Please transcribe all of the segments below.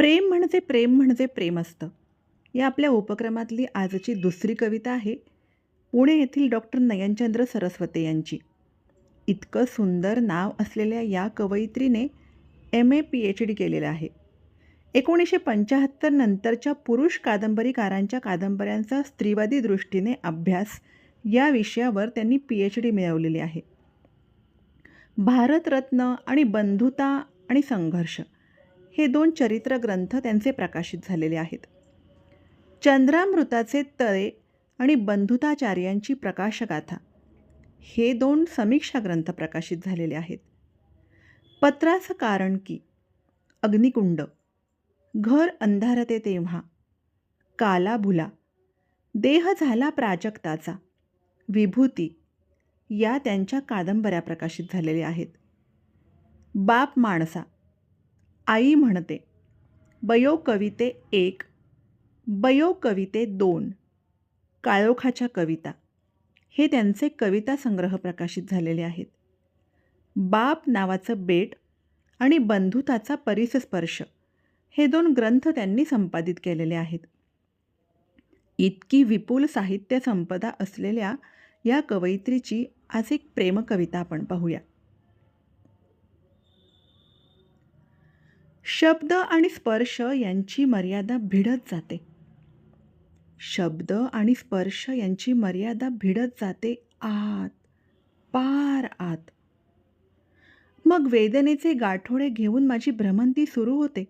प्रेम म्हणजे प्रेम म्हणजे प्रेम असतं. या आपल्या उपक्रमातली आजची दुसरी कविता आहे पुणे येथील डॉक्टर नयनचंद्र सरस्वते यांची. इतकं सुंदर नाव असलेल्या या कवयित्रीने M A P H D केलेलं आहे. एकोणीसशे पंच्याहत्तर नंतरच्या पुरुष कादंबरीकारांच्या कादंबऱ्यांचा स्त्रीवादी दृष्टीने अभ्यास या विषयावर त्यांनी पी एच डी मिळवलेली आहे. भारतरत्न आणि बंधुता आणि संघर्ष. हे दोन चरित्र ग्रंथ त्यांचे प्रकाशित झालेले आहेत. चंद्रामृताचे तळे आणि बंधुताचार्यांची प्रकाशगाथा हे दोन समीक्षा ग्रंथ प्रकाशित झालेले आहेत. पत्राचं कारण की अग्निकुंड घर अंधारते तेव्हा काला भुला देह झाला प्राजक्ताचा विभूती या त्यांच्या कादंबऱ्या प्रकाशित झालेल्या आहेत. बाप माणसा आई म्हणते बयो कविते एक बयो कविते दोन काळोखाच्या कविता. हे त्यांचे कविता संग्रह प्रकाशित झालेले आहेत. बाप नावाचं बेट आणि बंधुताचा परिसस्पर्श हे दोन ग्रंथ त्यांनी संपादित केलेले आहेत. इतकी विपुल साहित्य संपदा असलेल्या या कवयित्रीची आज एक प्रेमकविता आपण पाहूया. शब्द आणि स्पर्श यांची मर्यादा भिडत जाते. शब्द आणि स्पर्श यांची मर्यादा भिडत जाते आत पार आत. मग वेदनेचे गाठोडे घेऊन माझी भ्रमंती सुरू होते.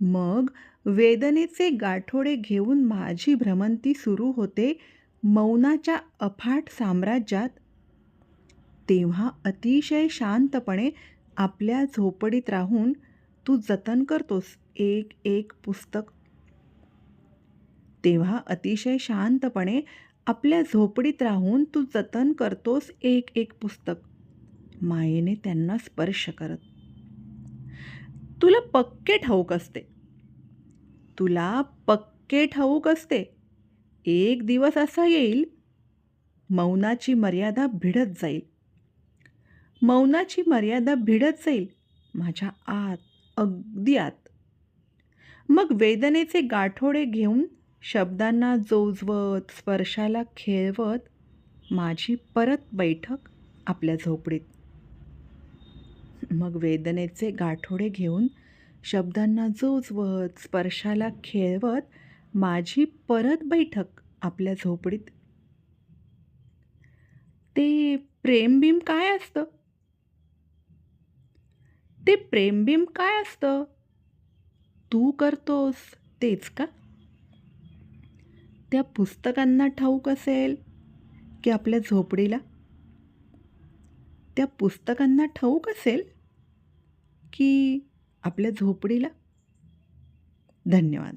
मग वेदनेचे गाठोडे घेऊन माझी भ्रमंती सुरू होते मौनाच्या अफाट साम्राज्यात. तेव्हा अतिशय शांतपणे आपल्या झोपडीत राहून तू जतन करतोस एक एक पुस्तक. तेव्हा अतिशय शांतपणे आपल्या झोपडीत राहून तू जतन करतोस एक एक पुस्तक. मायेने त्यांना स्पर्श करत. तुला पक्के ठाऊक असते. तुला पक्के ठाऊक असते. एक दिवस असा येईल मौनाची मर्यादा भिडत जाईल. मौनाची मर्यादा भिडत जाईल माझ्या आत अगदी आत. मग वेदनेचे गाठोडे घेऊन शब्दांना जोजवत स्पर्शाला खेळवत माझी परत बैठक आपल्या झोपडीत. मग वेदनेचे गाठोडे घेऊन शब्दांना जोजवत स्पर्शाला खेळवत माझी परत बैठक आपल्या झोपडीत. ते प्रेमबिंब काय असतं? ते प्रेमबिंब काय असतं? तू करतोस तेच का? त्या पुस्तकांना ठाऊक असेल की आपल्या झोपडीला? त्या पुस्तकांना ठाऊक असेल की आपल्या झोपडीला? धन्यवाद.